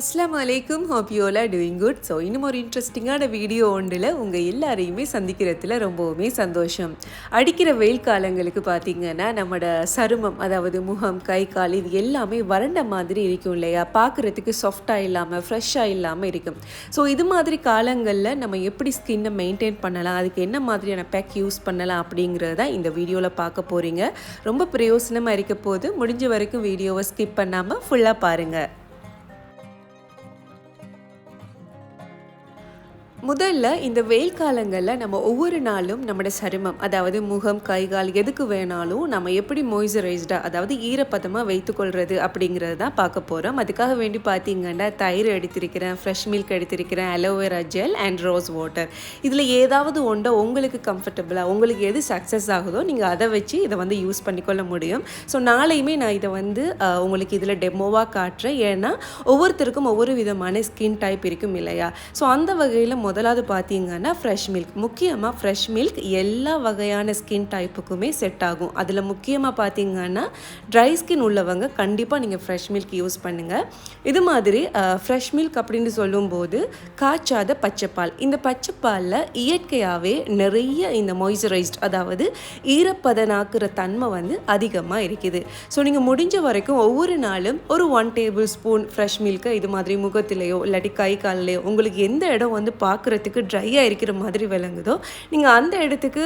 அஸ்லாம் வலைக்கும் hope you doing good so இன்னும் ஒரு இன்ட்ரெஸ்டிங்கான வீடியோ ஒன்றில் உங்கள் எல்லாரையுமே சந்திக்கிறதுல ரொம்பவுமே சந்தோஷம். அடிக்கிற வெயில் காலங்களுக்கு பார்த்தீங்கன்னா நம்மளோட சருமம் அதாவது முகம் கை கால் இது எல்லாமே வறண்ட மாதிரி இருக்கும் இல்லையா? பார்க்குறதுக்கு சாஃப்டாக இல்லாமல் ஃப்ரெஷ்ஷாக இல்லாமல் இருக்கும். ஸோ இது மாதிரி காலங்களில் நம்ம எப்படி ஸ்கின்னை மெயின்டைன் பண்ணலாம்? அதுக்கு என்ன மாதிரியான பேக் யூஸ் பண்ணலாம் அப்படிங்கிறத இந்த வீடியோவில் பார்க்க போகிறீங்க ரொம்ப பிரயோசனமாக இருக்க போது முடிஞ்ச வரைக்கும் வீடியோவை ஸ்கிப் பண்ணாமல் ஃபுல்லாக பாருங்கள் முதல்ல இந்த வெயில் காலங்களில் நம்ம ஒவ்வொரு நாளும் நம்மளோட சருமம் அதாவது முகம் கை கால் எதுக்கு வேணாலும் நம்ம எப்படி மாய்ஸ்சரைஸ்டாக அதாவது ஈரப்பதமாக வைத்துக்கொள்கிறது அப்படிங்கிறது தான் பார்க்க போகிறோம் அதுக்காக வேண்டி பார்த்தீங்கன்னா தயிர் எடுத்திருக்கிறேன் ஃப்ரெஷ் மில்க் எடுத்திருக்கிறேன் aloe vera gel and rose water இதில் ஏதாவது ஒன்றை உங்களுக்கு கம்ஃபர்டபுளாக உங்களுக்கு எது சக்ஸஸ் ஆகுதோ நீங்கள் அதை வச்சு இதை வந்து யூஸ் பண்ணிக்கொள்ள முடியும். ஸோ நாளையுமே நான் இதை வந்து உங்களுக்கு இதில் டெமோவாக காட்டுறேன். ஏன்னா ஒவ்வொருத்தருக்கும் ஒவ்வொரு விதமான ஸ்கின் டைப் இருக்கும் இல்லையா? ஸோ அந்த வகையில் முதலாவது பார்த்தீங்கன்னா ஃப்ரெஷ் மில்க் முக்கியமாக ஃப்ரெஷ் மில்க் எல்லா வகையான ஸ்கின் டைப்புக்குமே செட் ஆகும். அதில் முக்கியமாக பார்த்தீங்கன்னா ட்ரை ஸ்கின் உள்ளவங்க கண்டிப்பாக நீங்கள் ஃப்ரெஷ் மில்க் யூஸ் பண்ணுங்கள் இது மாதிரி ஃப்ரெஷ் மில்க் அப்படின்னு சொல்லும்போது காய்ச்சாத பச்சைப்பால். இந்த பச்சைப்பாலில் இயற்கையாகவே நிறைய இந்த மாய்ஸ்சரைஸ்ட் அதாவது ஈரப்பதனாக்குற தன்மை வந்து அதிகமாக இருக்குது. ஸோ நீங்கள் முடிஞ்ச வரைக்கும் ஒவ்வொரு நாளும் ஒரு ஒன் டேபிள் ஸ்பூன் ஃப்ரெஷ் மில்க்கை இது மாதிரி முகத்திலேயோ இல்லாட்டி கை காலிலேயோ உங்களுக்கு எந்த இடம் வந்து பார்க்குறதுக்கு ட்ரையாக இருக்கிற மாதிரி விளங்குதோ நீங்கள் அந்த இடத்துக்கு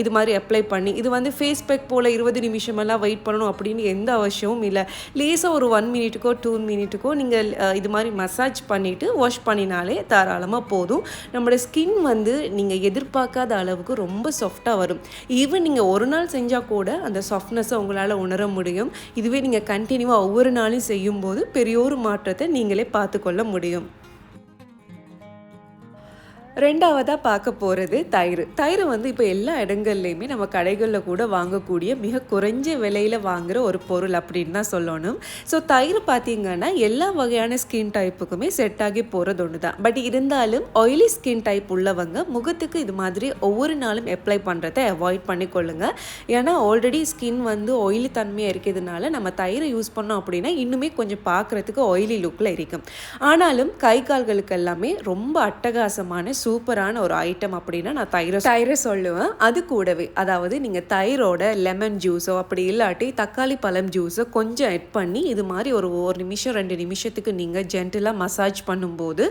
இது மாதிரி அப்ளை பண்ணி இது வந்து ஃபேஸ் பேக் போல் இருபது நிமிஷமெல்லாம் வெயிட் பண்ணணும் அப்படின்னு எந்த அவசியமும் இல்லை. லேசாக ஒரு ஒன் மினிட்டுக்கோ டூ மினிட்டுக்கோ நீங்கள் இது மாதிரி மசாஜ் பண்ணிவிட்டு வாஷ் பண்ணினாலே தாராளமாக போதும். நம்மளோட ஸ்கின் வந்து நீங்கள் எதிர்பார்க்காத அளவுக்கு ரொம்ப சாஃப்டாக வரும். ஈவன் நீங்கள் ஒரு நாள் செஞ்சால் கூட அந்த சாஃப்ட்னஸை உங்களால் உணர முடியும். இதுவே நீங்கள் கண்டினியூவாக ஒவ்வொரு நாளும் செய்யும்போது பெரிய ஒரு மாற்றத்தை நீங்களே பார்த்துக்கொள்ள முடியும். ரெண்டாவதாக பார்க்க போகிறது தயிர். தயிர் வந்து இப்போ எல்லா இடங்கள்லையுமே நம்ம கடைகளில் கூட வாங்கக்கூடிய மிக குறைஞ்ச விலையில் வாங்குகிற ஒரு பொருள் அப்படின்னு தான் சொல்லணும். ஸோ தயிர் பார்த்தீங்கன்னா எல்லா வகையான ஸ்கின் டைப்புக்குமே செட் ஆகி போகிறது ஒன்று தான் பட் இருந்தாலும் ஆயிலி ஸ்கின் டைப் உள்ளவங்க முகத்துக்கு இது மாதிரி ஒவ்வொரு நாளும் அப்ளை பண்ணுறத அவாய்ட் பண்ணிக்கொள்ளுங்க. ஏன்னா ஆல்ரெடி ஸ்கின் வந்து ஆயிலி தன்மையாக இருக்கிறதுனால நம்ம தயிரை யூஸ் பண்ணோம் அப்படின்னா இன்னுமே கொஞ்சம் பார்க்குறதுக்கு ஆயிலி லுக்கில் இருக்கும். ஆனாலும் கை கால்களுக்கு எல்லாமே ரொம்ப அட்டகாசமான சூப்பரான ஒரு ஐட்டம் அப்படின்னா நான் தயிர தயிரை சொல்லுவேன். அது கூடவே அதாவது நீங்கள் தயிரோட லெமன் ஜூஸோ அப்படி இல்லாட்டி தக்காளி பழம் ஜூஸோ கொஞ்சம் எட் பண்ணி இது மாதிரி ஒரு ஒரு நிமிஷம் ரெண்டு நிமிஷத்துக்கு நீங்கள் ஜென்டிலாக மசாஜ் பண்ணும்போது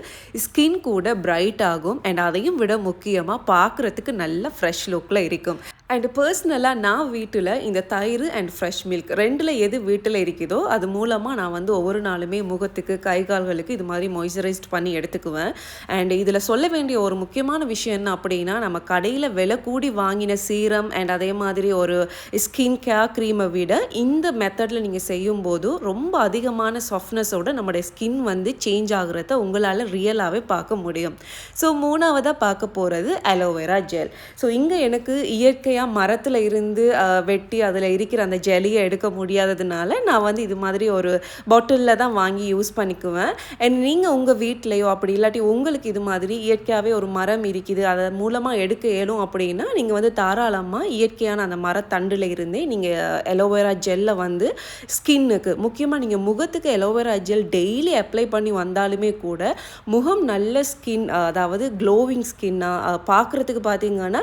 ஸ்கின் கூட பிரைட் ஆகும். அண்ட் அதையும் விட முக்கியமாக பார்க்குறதுக்கு நல்ல ஃப்ரெஷ் லுக்கில் இருக்கும். அண்ட் பர்சனலாக நான் வீட்டில் இந்த தயிர் அண்ட் ஃப்ரெஷ் மில்க் ரெண்டில் எது வீட்டில் இருக்குதோ அது மூலமாக நான் வந்து ஒவ்வொரு நாளுமே முகத்துக்கு கை கால்களுக்கு இது மாதிரி மாய்ஸ்சரைஸ்ட் பண்ணி எடுத்துக்குவேன். அண்ட் இதில் சொல்ல வேண்டிய ஒரு முக்கியமான விஷயம் என்ன அப்படின்னா நம்ம கடையில் விலை கூடி வாங்கின சீரம் அண்ட் அதே மாதிரி ஒரு ஸ்கின் கேர் க்ரீமை விட இந்த மெத்தடில் நீங்கள் செய்யும்போது ரொம்ப அதிகமான சாஃப்ட்னஸோட நம்மளுடைய ஸ்கின் வந்து சேஞ்ச் ஆகுறத உங்களால் ரியலாகவே பார்க்க முடியும். ஸோ மூணாவதாக பார்க்க போகிறது அலோவேரா ஜெல் ஸோ இங்கே எனக்கு இயற்கையாக மரத்தில் இருந்து வெட்டி அதில் இருக்கிற அந்த ஜெலியை எடுக்க முடியாததுனால நான் வந்து இது மாதிரி ஒரு பாட்டிலில் தான் வாங்கி யூஸ் பண்ணிக்குவேன். அண்ட் நீங்கள் உங்கள் வீட்லேயோ அப்படி இல்லாட்டி உங்களுக்கு இது மாதிரி இயற்கையாகவே ஒரு மரம் இருக்குது அதை மூலமாக எடுக்க இயலும் அப்படின்னா நீங்கள் வந்து தாராளமாக இயற்கையான அந்த மரத்தண்டில் இருந்தே நீங்கள் எலோவேரா ஜெல்லை வந்து ஸ்கின்னுக்கு முக்கியமாக நீங்கள் முகத்துக்கு எலோவேரா ஜெல் டெய்லி அப்ளை பண்ணி வந்தாலுமே கூட முகம் நல்ல ஸ்கின் அதாவது க்ளோவிங் ஸ்கின்னாக பார்க்குறதுக்கு பார்த்தீங்கன்னா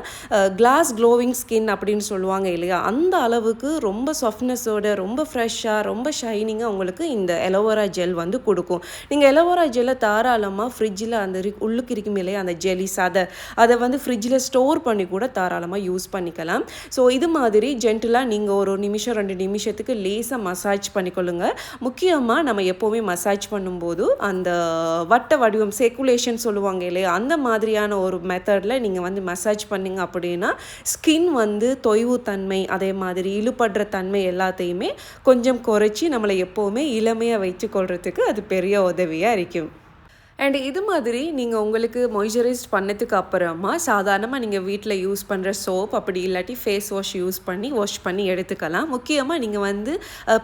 கிளாஸ் க்ளோவிங் ஸ்கின் ஸ்கின் அப்படின்னு சொல்லுவாங்க இல்லையா? அந்த அளவுக்கு ரொம்ப சாஃப்ட்னஸோட ரொம்ப ஃப்ரெஷ்ஷாக ரொம்ப ஷைனிங்காக உங்களுக்கு இந்த எலோவேரா ஜெல் வந்து கொடுக்கும். நீங்கள் எலோவேரா ஜெல்லை தாராளமாக ஃப்ரிட்ஜில் அந்த உள்ளுக்கு இருக்கும் இல்லையா அந்த ஜெலி சதை அதை வந்து ஃப்ரிட்ஜில் ஸ்டோர் பண்ணி கூட தாராளமாக யூஸ் பண்ணிக்கலாம். ஸோ இது மாதிரி ஜென்டலாக நீங்கள் ஒரு நிமிஷம் ரெண்டு நிமிஷத்துக்கு லேசாக மசாஜ் பண்ணிக்கொள்ளுங்க. முக்கியமாக நம்ம எப்போவுமே மசாஜ் பண்ணும்போது அந்த வட்ட வடிவம் சேக்குலேஷன் சொல்லுவாங்க இல்லையா அந்த மாதிரியான ஒரு மெத்தடில் நீங்கள் வந்து மசாஜ் பண்ணிங்க அப்படின்னா ஸ்கின் வந்து தொய்வு தன்மை அதே மாதிரி இழுபடுற தன்மை எல்லாத்தையுமே கொஞ்சம் குறைச்சி நம்மளை எப்போவுமே இளமையாக வச்சுக்கொள்றதுக்கு அது பெரிய உதவியாக இருக்கும். அண்ட் இது மாதிரி நீங்கள் உங்களுக்கு மாய்ஸ்சரைஸ் பண்ணதுக்கு அப்புறமா சாதாரணமாக நீங்கள் வீட்டில் யூஸ் பண்ணுற சோப் அப்படி இல்லாட்டி ஃபேஸ் வாஷ் யூஸ் பண்ணி வாஷ் பண்ணி எடுத்துக்கலாம். முக்கியமாக நீங்கள் வந்து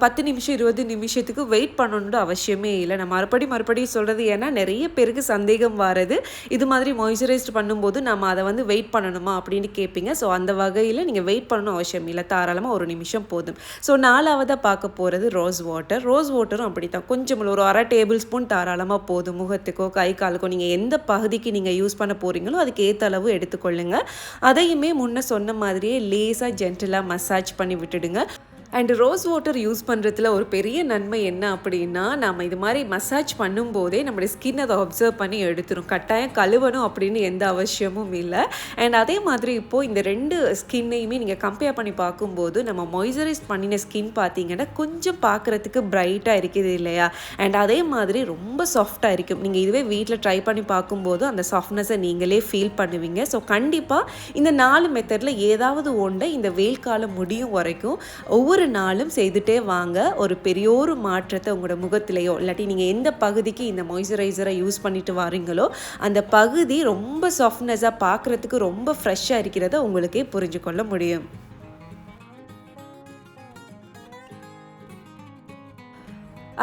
பத்து நிமிஷம் இருபது நிமிஷத்துக்கு வெயிட் பண்ணணுன்ற அவசியமே இல்லை. நான் மறுபடி மறுபடியும் சொல்கிறது ஏன்னா நிறைய பேருக்கு சந்தேகம் வர்றது இது மாதிரி மாய்ஸ்சரைஸ்ட் பண்ணும்போது நம்ம அதை வந்து வெயிட் பண்ணணுமா அப்படின்னு கேட்பீங்க ஸோ அந்த வகையில் நீங்கள் வெயிட் பண்ணணும் அவசியம் இல்லை. தாராளமாக ஒரு நிமிஷம் போதும். ஸோ நாலாவதாக பார்க்க போகிறது ரோஸ் வாட்டர் ரோஸ் வாட்டரும் அப்படி தான் கொஞ்சம் ஒரு அரை டேபிள் ஸ்பூன் தாராளமாக போதும் முகத்துக்கோ. கை காலுக்கோ நீங்கள் எந்த பகுதிக்கு நீங்கள் யூஸ் பண்ண போகிறீங்களோ அதுக்கு ஏற்ற அளவு எடுத்துக்கொள்ளுங்கள் அதையுமே முன்ன சொன்ன மாதிரியே லேசாக ஜென்டலாக மசாஜ் பண்ணி விட்டுடுங்க. அண்ட் ரோஸ் வாட்டர் யூஸ் பண்ணுறதுல ஒரு பெரிய நன்மை என்ன அப்படின்னா நம்ம இது மாதிரி மசாஜ் பண்ணும்போதே நம்மளுடைய ஸ்கின் அதை அப்சர்வ் பண்ணி எடுத்துரும். கட்டாயம் கழுவணும் அப்படின்னு எந்த அவசியமும் இல்லை. அண்ட் அதே மாதிரி இப்போது இந்த ரெண்டு ஸ்கின்னையுமே நீங்கள் கம்பேர் பண்ணி பார்க்கும்போது நம்ம மாய்ஸ்சரைஸ் பண்ணின ஸ்கின் பார்த்தீங்கன்னா கொஞ்சம் பார்க்குறதுக்கு பிரைட்டாக இருக்குது இல்லையா? அண்ட் அதே மாதிரி ரொம்ப சாஃப்டாக இருக்கும். நீங்கள் இதுவே வீட்டில் ட்ரை பண்ணி பார்க்கும்போது அந்த சாஃப்ட்னஸை நீங்களே ஃபீல் பண்ணுவீங்க. ஸோ கண்டிப்பாக இந்த நாலு மெத்தடில் ஏதாவது ஒன்றை இந்த வெயில் காலம் முடியும் வரைக்கும் ஒவ்வொரு ஒவ்வொரு நாளும் செய்துட்டே வாங்க. ஒரு பெரிய ஒரு மாற்றத்தை உங்களோட முகத்திலேயோ இல்லாட்டி நீங்கள் எந்த பகுதிக்கு இந்த மாய்ஸ்சரைசரை யூஸ் பண்ணிட்டு வரீங்களோ அந்த பகுதி ரொம்ப சாஃப்ட்னஸாக பார்க்குறதுக்கு ரொம்ப ஃப்ரெஷ்ஷாக இருக்கிறத உங்களுக்கே புரிஞ்சு கொள்ள முடியும்.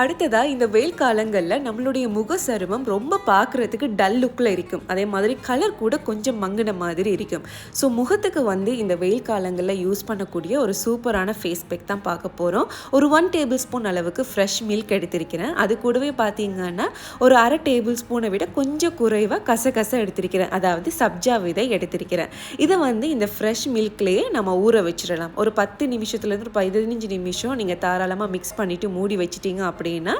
அடுத்ததாக இந்த வெயில் காலங்களில் நம்மளுடைய முக சருமம் ரொம்ப பார்க்குறதுக்கு டல் லுக்கில் இருக்கும். அதே மாதிரி கலர் கூட கொஞ்சம் மங்கின மாதிரி இருக்கும். ஸோ முகத்துக்கு வந்து இந்த வெயில் காலங்களில் யூஸ் பண்ணக்கூடிய ஒரு சூப்பரான ஃபேஸ் பேக் தான் பார்க்க போகிறோம் ஒரு ஒன் டேபிள் ஸ்பூன் அளவுக்கு ஃப்ரெஷ் மில்க் எடுத்திருக்கிறேன். அது கூடவே பார்த்தீங்கன்னா ஒரு அரை டேபிள் ஸ்பூனை விட கொஞ்சம் குறைவாக கசகச எடுத்திருக்கிறேன். அதாவது சப்ஜா விதை எடுத்திருக்கிறேன். இதை வந்து இந்த ஃப்ரெஷ் மில்க்லேயே நம்ம ஊற வச்சிடலாம். ஒரு பத்து நிமிஷத்துலேருந்து ஒரு பதினஞ்சு நிமிஷம் நீங்கள் தாராளமாக மிக்ஸ் பண்ணிவிட்டு மூடி வச்சிட்டீங்க அப்படின்னு அப்படின்னா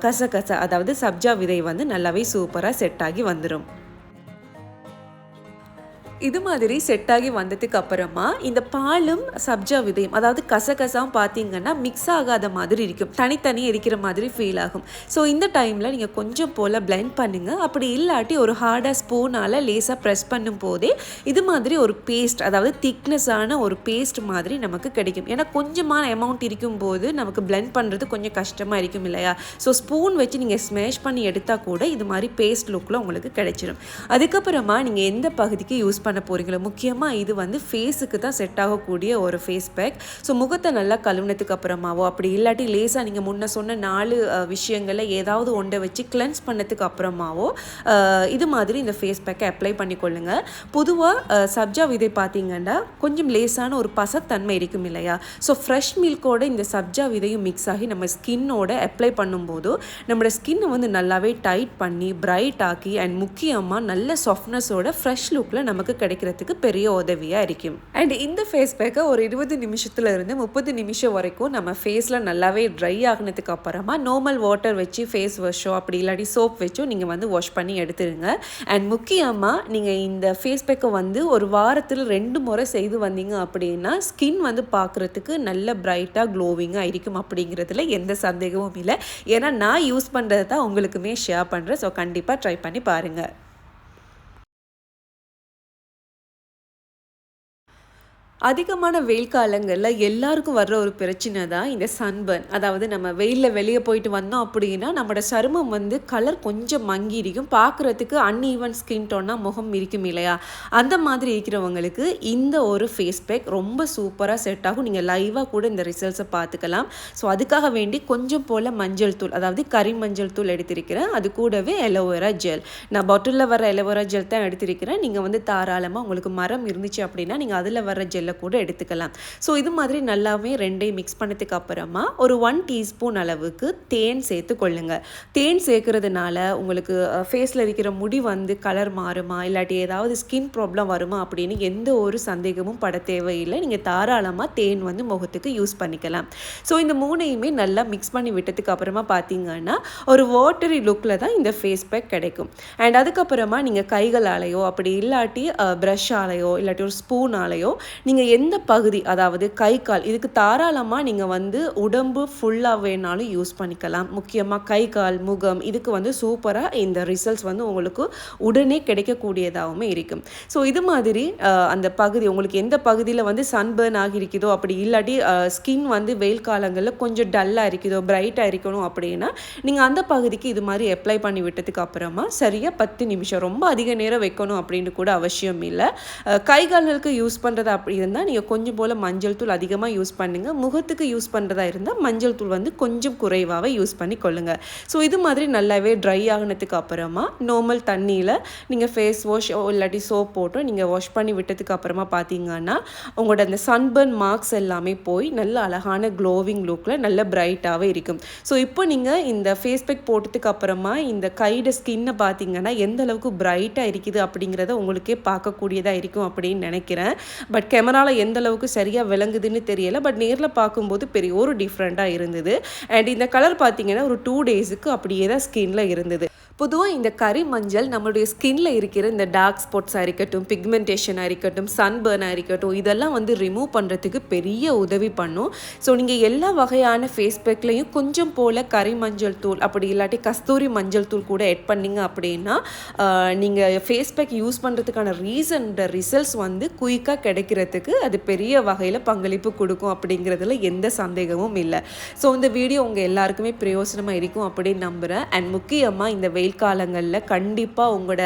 கசகச அதாவது சப்ஜா விதை வந்து நல்லாவே சூப்பராக செட் ஆகி வந்துடும் இது மாதிரி செட் ஆகி வந்ததுக்கு அப்புறமா இந்த பாலும் சப்ஜா விதையும் அதாவது கசகசாவும் பார்த்தீங்கன்னா மிக்ஸ் ஆகாத மாதிரி இருக்கும். தனித்தனி இருக்கிற மாதிரி ஃபீல் ஆகும். ஸோ இந்த டைமில் நீங்கள் கொஞ்சம் போல் பிளெண்ட் பண்ணுங்கள் அப்படி இல்லாட்டி ஒரு ஹார்டாக ஸ்பூனால் லேசாக ப்ரெஸ் பண்ணும் போதே இது மாதிரி ஒரு பேஸ்ட் அதாவது திக்னஸான ஒரு பேஸ்ட் மாதிரி நமக்கு கிடைக்கும். ஏன்னா கொஞ்சமான அமௌண்ட் இருக்கும்போது நமக்கு பிளெண்ட் பண்ணுறது கொஞ்சம் கஷ்டமாக இருக்கும் இல்லையா? ஸோ ஸ்பூன் வச்சு நீங்கள் ஸ்மேஷ் பண்ணி எடுத்தால் கூட இது மாதிரி பேஸ்ட் லுக்கில் உங்களுக்கு கிடைச்சிடும் அதுக்கப்புறமா நீங்கள் எந்த பகுதிக்கு யூஸ் பண்ண பண்ண போகிறீங்களோ முக்கியமாக இது வந்து ஃபேஸுக்கு தான் செட் ஆகக்கூடிய ஒரு ஃபேஸ் பேக் ஸோ முகத்தை நல்லா கழுவுனதுக்கு அப்புறமாவோ அப்படி இல்லாட்டி லேசாக நீங்கள் முன்ன சொன்ன நாலு விஷயங்களை ஏதாவது ஒன்றை வச்சு கிளென்ஸ் பண்ணதுக்கு அப்புறமாவோ இது மாதிரி இந்த ஃபேஸ் பேக்கை அப்ளை பண்ணிக்கொள்ளுங்க. பொதுவாக சப்ஜா விதை பார்த்தீங்கன்னா கொஞ்சம் லேசான ஒரு பசத்தன்மை இருக்கும் இல்லையா? ஸோ ஃப்ரெஷ் மில்கோட இந்த சப்ஜா விதையும் மிக்ஸ் ஆகி நம்ம ஸ்கின்னோட அப்ளை பண்ணும்போது நம்மளோட ஸ்கின்னை வந்து நல்லாவே டைட் பண்ணி பிரைட் ஆக்கி அண்ட் முக்கியமாக நல்ல சாஃப்ட்னஸோட ஃப்ரெஷ் லுக்கில் நமக்கு கிடைக்கிறதுக்கு பெரிய உதவியாக இருக்கும். அண்ட் இந்த ஃபேஸ் பேக்கை ஒரு இருபது நிமிஷத்துல இருந்து முப்பது நிமிஷம் வரைக்கும் நம்ம ஃபேஸில் நல்லாவே ட்ரை ஆகினதுக்கு அப்புறமா நார்மல் வாட்டர் வச்சு ஃபேஸ் வாஷோ அப்படி இல்லாட்டி சோப் வச்சோ நீங்கள் வந்து வாஷ் பண்ணி எடுத்துருங்க. அண்ட் முக்கியமாக நீங்கள் இந்த ஃபேஸ் பேக்கை வந்து ஒரு வாரத்தில் ரெண்டு முறை செய்து வந்தீங்க அப்படின்னா ஸ்கின் வந்து பார்க்குறதுக்கு நல்ல பிரைட்டாக க்ளோவிங்காக இருக்கும் அப்படிங்கிறதுல எந்த சந்தேகமும் இல்லை. ஏன்னா நான் யூஸ் பண்ணுறது தான் உங்களுக்குமே ஷேர் பண்ணுறேன் ஸோ கண்டிப்பாக ட்ரை பண்ணி பாருங்கள் அதிகமான வெயில் காலங்களில் எல்லாருக்கும் வர்ற ஒரு பிரச்சனை தான் இந்த சன்பர்ன் அதாவது நம்ம வெயிலில் வெளியே போயிட்டு வந்தோம் அப்படின்னா நம்மளோட சருமம் வந்து கலர் கொஞ்சம் மங்கி இருக்கும் பார்க்குறதுக்கு அன்ஈவன் ஸ்கின் டோனாக முகம் இருக்கும் இல்லையா? அந்த மாதிரி இருக்கிறவங்களுக்கு இந்த ஒரு ஃபேஸ் பேக் ரொம்ப சூப்பராக செட் ஆகும். நீங்கள் லைவாக கூட இந்த ரிசல்ட்ஸை பார்த்துக்கலாம் ஸோ அதுக்காக வேண்டி கொஞ்சம் போல் மஞ்சள் தூள் அதாவது கறி மஞ்சள் தூள் எடுத்திருக்கிறேன். அது கூடவே எலோவேரா ஜெல் நான் பாட்டிலில் வர எலோவேரா ஜெல் தான் எடுத்திருக்கிறேன். நீங்கள் வந்து தாராளமாக உங்களுக்கு மரம் இருந்துச்சு அப்படின்னா நீங்கள் அதில் வர ஜெல்லை கூட எடுத்துக்கலாம். ஸோ இது மாதிரி நல்லாவே ரெண்டையும் மிக்ஸ் பண்ணதுக்கு அப்புறமா ஒரு ஒன் டீஸ்பூன் அளவுக்கு தேன் சேர்த்து கொள்ளுங்க. தேன் சேர்க்கறதுனால உங்களுக்கு ஃபேஸில் இருக்கிற முடி வந்து கலர் மாறுமா? இல்லாட்டி ஏதாவது ஸ்கின் ப்ராப்ளம் வருமா? அப்படின்னு எந்த ஒரு சந்தேகமும் பட தேவையில்லை. நீங்கள் தாராளமாக தேன் வந்து முகத்துக்கு யூஸ் பண்ணிக்கலாம். ஸோ இந்த மூணையுமே நல்லா மிக்ஸ் பண்ணி விட்டதுக்கு அப்புறமா பார்த்தீங்கன்னா ஒரு வாட்டரி லுக்கில் தான் இந்த ஃபேஸ் பேக் கிடைக்கும். அண்ட் அதுக்கப்புறமா நீங்கள் கைகளாலேயோ அப்படி இல்லாட்டி ப்ரஷ்ஷாலேயோ இல்லாட்டி ஒரு ஸ்பூனாலேயோ நீங்கள் நீங்கள் எந்த பகுதி அதாவது கை கால் இதுக்கு தாராளமாக நீங்கள் வந்து உடம்பு ஃபுல்லாக வேணாலும் யூஸ் பண்ணிக்கலாம். முக்கியமாக கை கால் முகம் இதுக்கு வந்து சூப்பராக இந்த ரிசல்ட்ஸ் வந்து உங்களுக்கு உடனே கிடைக்கக்கூடியதாகவும் இருக்கும். ஸோ இது மாதிரி அந்த பகுதி உங்களுக்கு எந்த பகுதியில் வந்து சன்பர்ன் ஆகியிருக்குதோ அப்படி இல்லாட்டி ஸ்கின் வந்து வெயில் காலங்களில் கொஞ்சம் டல்லாக இருக்குதோ பிரைட்டாக இருக்கணும் அப்படின்னா நீங்கள் அந்த பகுதிக்கு இது மாதிரி அப்ளை பண்ணி விட்டதுக்கு அப்புறமா சரியாக பத்து நிமிஷம் ரொம்ப அதிக நேரம் வைக்கணும் அப்படின்னு கூட அவசியம் இல்லை. கை கால்களுக்கு யூஸ் பண்ணுறது அப்படி இருந்தால் நீங்கள் கொஞ்சம் போல் மஞ்சள் தூள் அதிகமாக யூஸ் பண்ணுங்கள் முகத்துக்கு யூஸ் பண்ணுறதா இருந்தால் மஞ்சள் தூள் வந்து கொஞ்சம் குறைவாகவே யூஸ் பண்ணி கொள்ளுங்கள் ஸோ இது மாதிரி நல்லாவே ட்ரை ஆகினதுக்கு அப்புறமா நார்மல் தண்ணியில் நீங்கள் ஃபேஸ் வாஷ் இல்லாட்டி சோப் போட்டு நீங்கள் வாஷ் பண்ணி விட்டதுக்கு அப்புறமா பார்த்தீங்கன்னா உங்களோட அந்த சன்பர்ன் மார்க்ஸ் எல்லாமே போய் நல்ல அழகான க்ளோவிங் லுக்கில் நல்ல பிரைட்டாகவே இருக்கும். ஸோ இப்போ நீங்கள் இந்த ஃபேஸ் பேக் போட்டதுக்கு அப்புறமா இந்த கைட ஸ்கின்னை பார்த்தீங்கன்னா எந்த அளவுக்கு பிரைட்டாக இருக்குது அப்படிங்கிறத உங்களுக்கே பார்க்கக்கூடியதாக இருக்கும் அப்படின்னு நினைக்கிறேன். பட் கேமரா கேமராவில் எந்த அளவுக்கு சரியாக விளங்குதுன்னு தெரியல. பட் நேரில் பார்க்கும்போது பெரிய ஒரு டிஃப்ரெண்ட்டாக இருந்தது. அண்ட் இந்த கலர் பார்த்தீங்கன்னா ஒரு டூ டேஸுக்கு அப்படியே தான் ஸ்கின்ல இருந்தது. பொதுவாக இந்த கறி மஞ்சள் நம்மளுடைய ஸ்கின்ல இருக்கிற இந்த டார்க் ஸ்பாட்ஸாக இருக்கட்டும் பிக்மெண்டேஷனாக இருக்கட்டும் சன்பர்னாக இருக்கட்டும் இதெல்லாம் வந்து ரிமூவ் பண்ணுறதுக்கு பெரிய உதவி பண்ணும். ஸோ நீங்கள் எல்லா வகையான ஃபேஸ் பேக்லேயும் கொஞ்சம் போல் கறி மஞ்சள் தூள் அப்படி இல்லாட்டி கஸ்தூரி மஞ்சள் தூள் கூட எட் பண்ணீங்க அப்படின்னா நீங்கள் ஃபேஸ் பேக் யூஸ் பண்ணுறதுக்கான ரீசன் ரிசல்ட்ஸ் வந்து குயிக்காக கிடைக்கிறதுக்கு அது பெரிய வகையில் பங்களிப்பு கொடுக்கும் அப்படிங்கிறதுல எந்த சந்தேகமும் இல்லை. ஸோ இந்த வீடியோ உங்கள் எல்லாருக்குமே பிரயோசனமாக இருக்கும் அப்படின்னு நம்புகிறேன் அண்ட் முக்கியமாக இந்த வெயில் காலங்களில் கண்டிப்பாக உங்களோட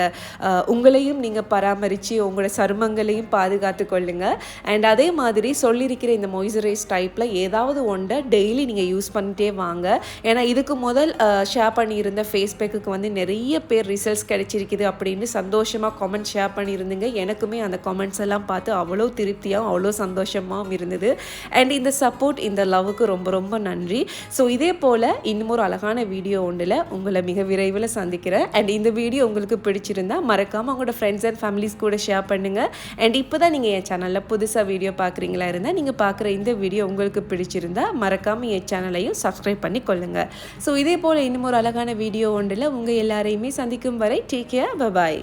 உங்களையும் நீங்கள் பராமரித்து உங்களோட சருமங்களையும் பாதுகாத்து கொள்ளுங்க. அண்ட் அதே மாதிரி சொல்லியிருக்கிற இந்த மாய்ஸ்சரைஸ் டைப்பில் ஏதாவது ஒன்றை டெய்லி நீங்கள் யூஸ் பண்ணிட்டே வாங்க. ஏன்னா இதுக்கு முதல் ஷேர் பண்ணியிருந்த ஃபேஸ் பேக்குக்கு வந்து நிறைய பேர் ரிசல்ட்ஸ் கிடைச்சிருக்குது அப்படின்னு சந்தோஷமாக கமெண்ட் ஷேர் பண்ணியிருந்தீங்க. எனக்குமே அந்த கமெண்ட்ஸ் எல்லாம் பார்த்து அவ்வளோ திருப்தியாகவும் அவ்வளோ சந்தோஷமாகவும் இருந்தது. அண்ட் இந்த சப்போர்ட் இந்த லவ்வுக்கு ரொம்ப ரொம்ப நன்றி. ஸோ இதே போல் இன்னும் ஒரு அழகான வீடியோ ஒன்றில் உங்களை மிக விரைவில் சந்திக்கிறேன். அண்ட் இந்த வீடியோ உங்களுக்கு பிடிச்சிருந்தா மறக்காமல் உங்களோட ஃப்ரெண்ட்ஸ் அண்ட் ஃபேமிலிஸ் கூட ஷேர் பண்ணுங்கள் அண்ட் இப்போ தான் நீங்கள் என் சேனலில் புதுசாக வீடியோ பார்க்குறீங்களா இருந்தால் நீங்கள் பார்க்குற இந்த வீடியோ உங்களுக்கு பிடிச்சிருந்தா மறக்காமல் என் சேனலையும் சப்ஸ்கிரைப் பண்ணி கொள்ளுங்கள் ஸோ இதே போல் இன்னும் ஒரு அழகான வீடியோ ஒன்றில் உங்கள் எல்லாரையுமே சந்திக்கும் வரை டேக் கேர் பபாய்